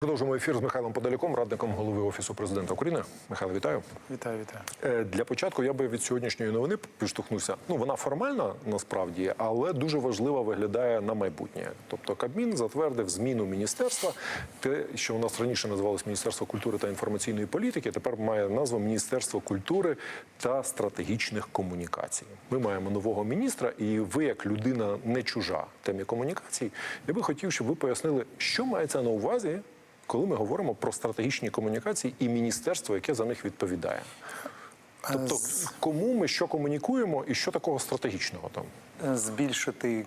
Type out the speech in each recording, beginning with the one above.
Продовжуємо ефір з Михайлом Подаляком, радником голови офісу президента України. Михайло, вітаю. Вітаю, вітаю. Е, Для початку я би від сьогоднішньої новини підштовхнувся. Ну вона формальна насправді, але дуже важлива виглядає на майбутнє. Тобто Кабмін затвердив зміну міністерства. Те, що у нас раніше називалось Міністерство культури та інформаційної політики, тепер має назву Міністерство культури та стратегічних комунікацій. Ми маємо нового міністра, і ви, як людина не чужа темі комунікацій, я би хотів, щоб ви пояснили, що мається на увазі. Коли ми говоримо про стратегічні комунікації і міністерство, яке за них відповідає, тобто кому ми що комунікуємо і що такого стратегічного там? Збільшити,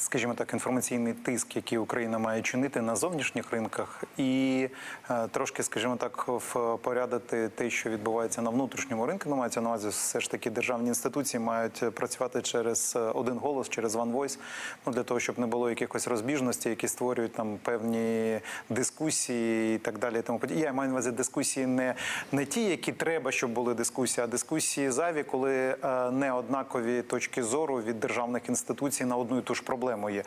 скажімо так, інформаційний тиск, який Україна має чинити на зовнішніх ринках, і е, трошки, скажімо так, впорядити те, що відбувається на внутрішньому ринку. Ну, мається на увазі, все ж таки державні інституції мають працювати через е, один голос, через One Voice, ну для того, щоб не було якихось розбіжностей, які створюють там певні дискусії і так далі. Тому подібне. Я маю на увазі дискусії не, не ті, які треба, щоб були дискусії, а дискусії зайві, коли е, не однакові точки зору від державних інституцій на одну і ту ж проблему є.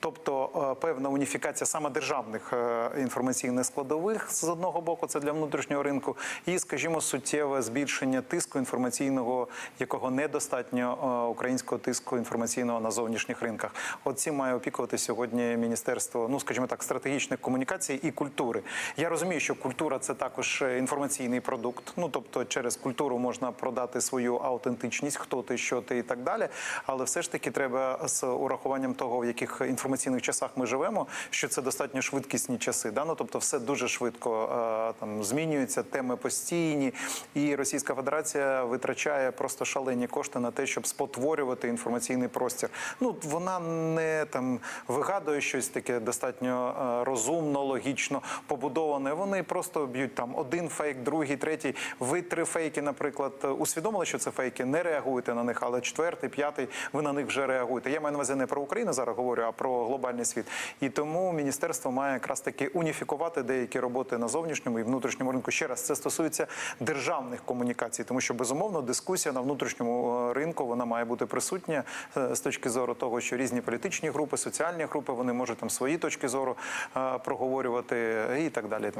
Тобто е, певна уніфікація саме державних е, інформаційних складових з одного боку, це для внутрішнього ринку, і, скажімо, суттєве збільшення тиску інформаційного, якого недостатньо е, українського тиску інформаційного на зовнішніх ринках. Цим має опікувати сьогодні міністерство, ну скажімо так, стратегічних комунікацій і культури. Я розумію, що культура це також інформаційний продукт. Ну тобто, через культуру можна продати свою аутентичність, хто ти, що ти і так далі. Але все ж таки треба з урахуванням того, в яких інформаційних часах ми живемо, що це достатньо швидкісні часи. Да? Ну, тобто, все дуже швидко е, там змінюється, теми постійні, і Російська Федерація витрачає просто шалені кошти на те, щоб спотворювати інформаційний простір. Ну вона не там вигадує щось таке достатньо е, розумно, логічно побудоване. Вони просто б'ють там один фейк, другий, третій. Ви три фейки, наприклад, усвідомили, що це фейки, не реагуєте на них, але четвертий, п'ятий, ви на них вже реагуєте. Я маю на увазі не про Україну зараз говорю, а про глобальний світ. І тому міністерство має якраз таки уніфікувати деякі роботи на зовнішньому і внутрішньому ринку. Ще раз це стосується державних комунікацій, тому що безумовно дискусія на внутрішньому е, ринку вона має бути присутня е, з точки зору того, що різні політичні групи, соціальні групи вони можуть там свої точки зору е, проговорювати і так далі.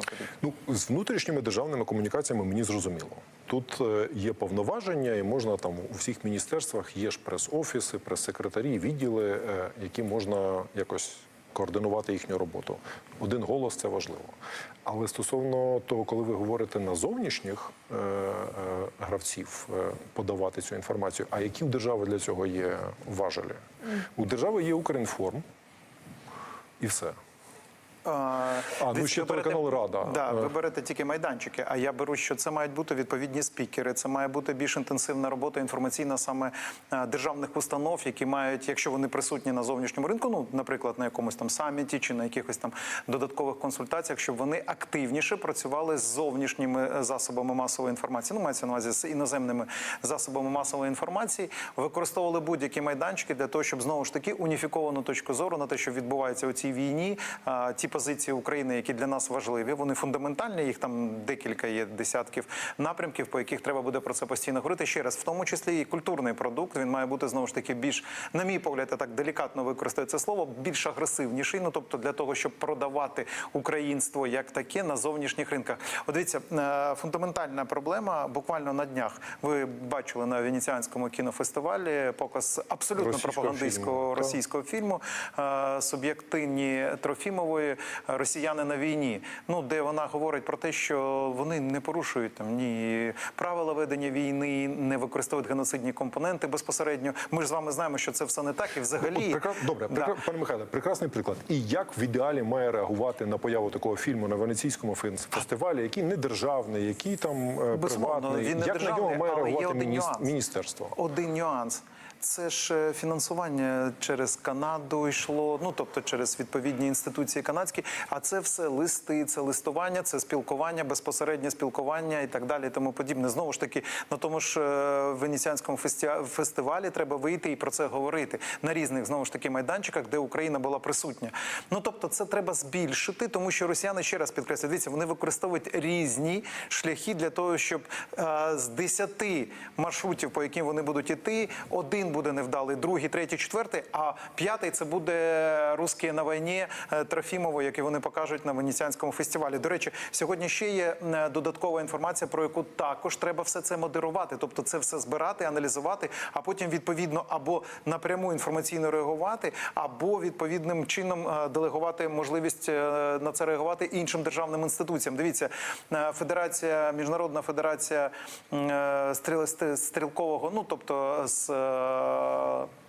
Ну з внутрішніми державними комунікаціями мені зрозуміло. Тут є повноваження, і можна там у всіх міністерствах є ж прес-офіси, прес-секретарі, відділи, які можна якось. Координувати їхню роботу. Один голос це важливо. Але стосовно того, коли ви говорите на зовнішніх е, е, гравців е, подавати цю інформацію, а які в держави для цього є важелі? У держави є Укрінформ і все. А, ну, ще ви телеканал «Рада». Да, Е. ви берете тільки майданчики. А я беру, що це мають бути відповідні спікери. Це має бути більш інтенсивна робота інформаційна саме е, державних установ, які мають, якщо вони присутні на зовнішньому ринку, ну наприклад, на якомусь там саміті чи на якихось там додаткових консультаціях, щоб вони активніше працювали з зовнішніми е, засобами масової інформації. Ну мається на увазі з іноземними засобами масової інформації, використовували будь-які майданчики для того, щоб знову ж таки уніфіковану точку зору на те, що відбувається у цій війні. Ті позиції України, які для нас важливі, вони фундаментальні. Їх там декілька є десятків напрямків, по яких треба буде про це постійно говорити. Ще раз, в тому числі і культурний продукт. Він має бути знову ж таки більш, на мій погляд, я так делікатно використаю це слово, більш агресивніший. Ну тобто для того, щоб продавати українство як таке на зовнішніх ринках. От дивіться, е, фундаментальна проблема. Буквально на днях ви бачили на венеціанському кінофестивалі показ абсолютно пропагандистського російського фільму е, суб'єктині Трофімової Росіяни на війні. Ну де вона говорить про те, що вони не порушують там ні правила ведення війни, не використовують геноцидні компоненти безпосередньо. Ми ж з вами знаємо, що це все не так, і взагалі От, прекра- Добре, Да. прекра- пане Михайле, прекрасний приклад. І як в ідеалі має реагувати на появу такого фільму на Венеційському фестивалі, який не державний, який там е, Безумовно, приватний? він не як на нього має але є реагувати один мініс- нюанс. міністерство? Один нюанс. Це ж е, фінансування через Канаду йшло, ну тобто через відповідні інституції канадські. А це все листи, це листування, це спілкування, безпосереднє спілкування і так далі. І тому подібне. Знову ж таки, на тому ж е, венеціанському фестивалі треба вийти і про це говорити на різних знову ж таки майданчиках, де Україна була присутня. Ну тобто, це треба збільшити, тому що росіяни ще раз підкреслюють, дивіться, вони використовують різні шляхи для того, щоб е, з 10 маршрутів, по яким вони будуть іти, один буде невдалий, другий, третій, четвертий, а п'ятий це буде русські на війні е, Трофімово, який вони покажуть на Венеціанському фестивалі. До речі, сьогодні ще є е, додаткова інформація, про яку також треба все це модерувати, тобто це все збирати, аналізувати, а потім відповідно або напряму інформаційно реагувати, або відповідним чином е, делегувати можливість на це реагувати іншим державним інституціям. Дивіться, федерація, міжнародна федерація стрілкового, ну тобто з. Е,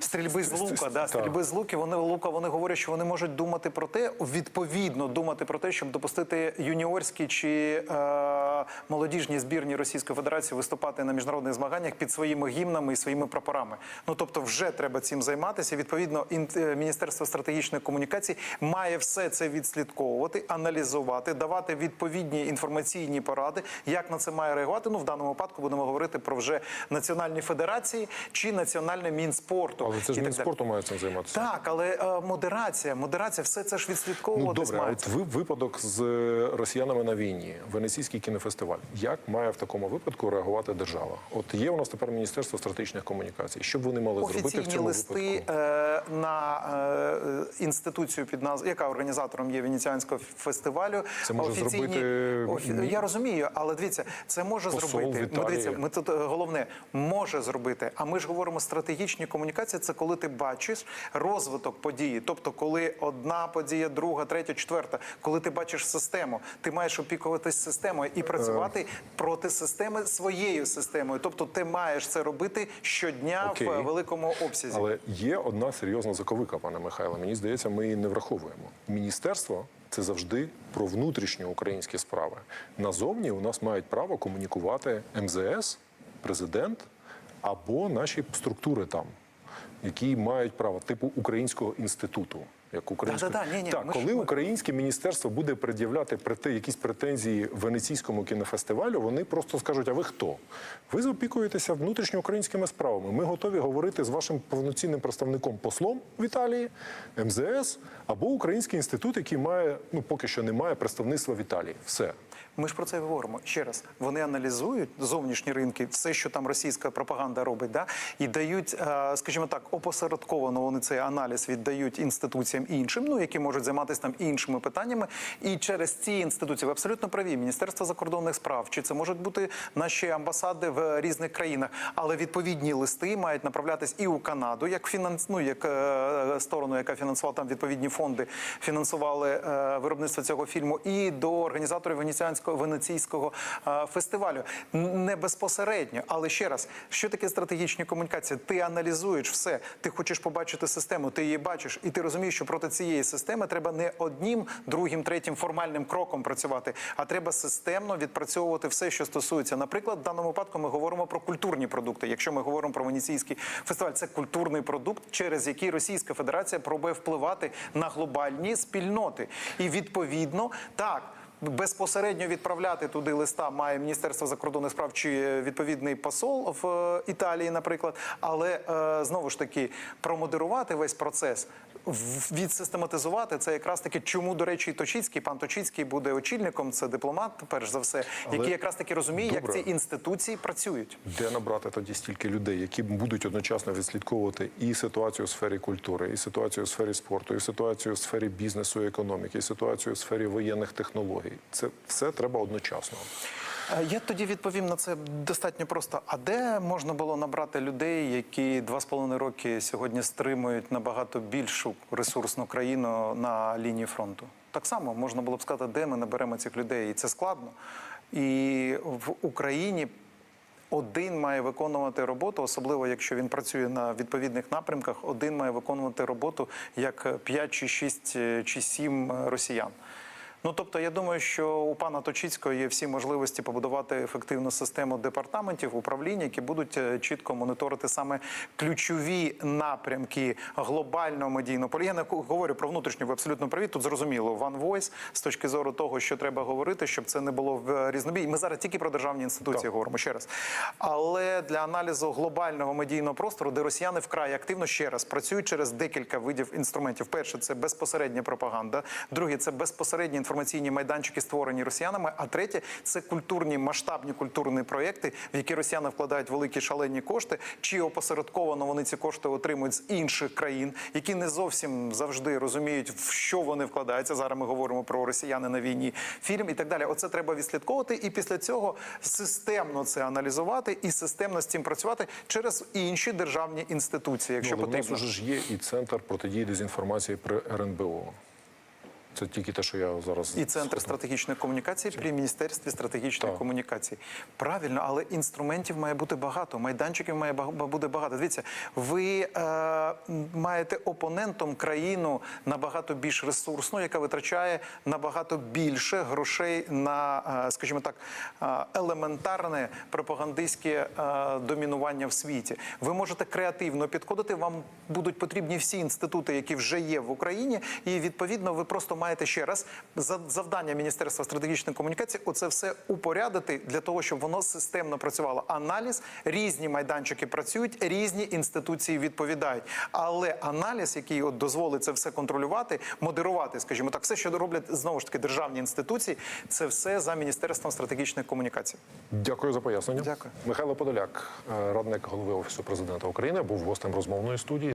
Стрільби з лука, да, стрільби з луки. Вони лука. Вони говорять, що вони можуть думати про те, відповідно думати про те, щоб допустити юніорські чи е, молодіжні збірні Російської Федерації виступати на міжнародних змаганнях під своїми гімнами і своїми прапорами. Ну тобто, вже треба цим займатися. Відповідно, е, Міністерство стратегічної комунікації має все це відслідковувати, аналізувати, давати відповідні інформаційні поради, як на це має реагувати. Ну в даному випадку будемо говорити про вже національні федерації чи національне мінспорту. Але це ж так Мінспорту має цим займатися. так, але е, модерація, модерація, все це ж Ну, відслідковуватись добре, а от ви випадок з е, росіянами на війні, Венеційський кінофестиваль. Як має в такому випадку реагувати держава? От є у нас тепер Міністерство стратегічних комунікацій. Що б вони мали зробити в цьому листи випадку? е, на е, інституцію під назвою, яка організатором є Венеціанського фестивалю. Це може зробити мі- Я розумію, але дивіться, це може Посол зробити. Ми дивіться, ми тут е, головне може зробити. А ми ж говоримо стратегічні комунікації. Це коли ти бачиш розвиток події, тобто коли одна подія, друга, третя, четверта, коли ти бачиш систему, ти маєш опікуватись системою і працювати Е. проти системи своєю системою. Тобто, ти маєш це робити щодня Окей. в великому обсязі. Але є одна серйозна заковика, пане Михайло. Мені здається, ми її не враховуємо. Міністерство це завжди про внутрішні українські справи. Назовні у нас мають право комунікувати МЗС, президент або наші структури там, які мають право, типу українського інституту. Як українського... Да-да-да, ні-ні, так, ми коли ми- українське міністерство буде пред'являти прете- якісь претензії Венеційському кінофестивалю, вони просто скажуть: а ви хто? Ви опікуєтеся внутрішньоукраїнськими справами. Ми готові говорити з вашим повноцінним представником послом в Італії, МЗС або Український інститут, який має, ну поки що не має представництва в Італії. Все. Ми ж про це говоримо ще раз. Вони аналізують зовнішні ринки, все, що там російська пропаганда робить, да і дають, е, скажімо так, опосередковано вони цей аналіз віддають інституціям іншим, ну які можуть займатися там іншими питаннями. І через ці інституції ви абсолютно праві. Міністерство закордонних справ, чи це можуть бути наші амбасади в різних країнах, але відповідні листи мають направлятись і у Канаду, як фінанс, ну, як е, сторону, яка фінансувала там відповідні фонди, фінансували е, виробництво цього фільму, і до організаторів Венеціанського венеційського е, фестивалю. Не безпосередньо, але ще раз, що таке стратегічні комунікації? Ти аналізуєш все, ти хочеш побачити систему, ти її бачиш, і ти розумієш, що проти цієї системи треба не одним, другим, третім формальним кроком працювати, а треба системно відпрацьовувати все, що стосується. Наприклад, в даному випадку ми говоримо про культурні продукти. Якщо ми говоримо про венеційський фестиваль, це культурний продукт, через який Російська Федерація пробує впливати на глобальні спільноти. І відповідно так. Безпосередньо відправляти туди листа має Міністерство закордонних справ чи відповідний посол в е, Італії, наприклад. Але е, знову ж таки промодерувати весь процес, відсистематизувати це якраз таки, чому до речі, Точицький, пан Точицький буде очільником. Це дипломат, перш за все, Але- який якраз таки розуміє, Добре. як ці інституції працюють. Де набрати тоді стільки людей, які будуть одночасно відслідковувати і ситуацію у сфері культури, і ситуацію у сфері спорту, і ситуацію у сфері бізнесу і економіки, і ситуацію у сфері воєнних технологій. Це все треба одночасно. Е, Я тоді відповім на це достатньо просто. А де можна було набрати людей, які два з половиною роки сьогодні стримують набагато більшу ресурсну країну на лінії фронту? Так само можна було б сказати, де ми наберемо цих людей, і це складно. І в Україні один має виконувати роботу, особливо якщо він працює на відповідних напрямках. Один має виконувати роботу як 5 чи 6 чи 7 росіян. Ну тобто, я думаю, що у пана Точицького є всі можливості побудувати ефективну систему департаментів управління, які будуть е, чітко моніторити саме ключові напрямки глобального медійного поля. Я не говорю про внутрішню, ви абсолютно праві. Тут зрозуміло One Voice з точки зору того, що треба говорити, щоб це не було в е, різнобій. Ми зараз тільки про державні інституції Так. говоримо ще раз. Але для аналізу глобального медійного простору, де росіяни вкрай активно ще раз працюють через декілька видів інструментів. Перше це безпосередня пропаганда, друге це безпосередня інформація інформаційні майданчики, створені росіянами. А третє це культурні масштабні культурні проєкти, в які росіяни вкладають великі шалені кошти, чи опосередковано вони ці кошти отримують з інших країн, які не зовсім завжди розуміють, в що вони вкладаються. Зараз ми говоримо про росіяни на війні, фільм і так далі. Оце треба відслідковувати, і після цього системно це аналізувати і системно з цим працювати через інші державні інституції, якщо Ну, але в нас потрібно. уже ж є і центр протидії дезінформації при РНБО. Це тільки те, що я зараз І центр стратегічної комунікації при міністерстві стратегічної комунікації. Правильно, але інструментів має бути багато, майданчиків має бути багато. Дивіться, ви е, маєте опонентом країну набагато більш ресурсну, яка витрачає набагато більше грошей на, е, скажімо так, е, елементарне пропагандистське е, домінування в світі. Ви можете креативно підходити. Вам будуть потрібні всі інститути, які вже є в Україні, і відповідно ви просто маєте ще раз за- завдання Міністерства стратегічної комунікації оце все упорядити для того, щоб воно системно працювало. Аналіз різні майданчики працюють, різні інституції відповідають. Але аналіз, який от дозволить це все контролювати, модерувати, скажімо так, все, що роблять знову ж таки державні інституції, це все за міністерством стратегічної комунікації. Дякую за пояснення. Дякую. Михайло Подоляк, е, радник голови офісу президента України, був гостем розмовної студії.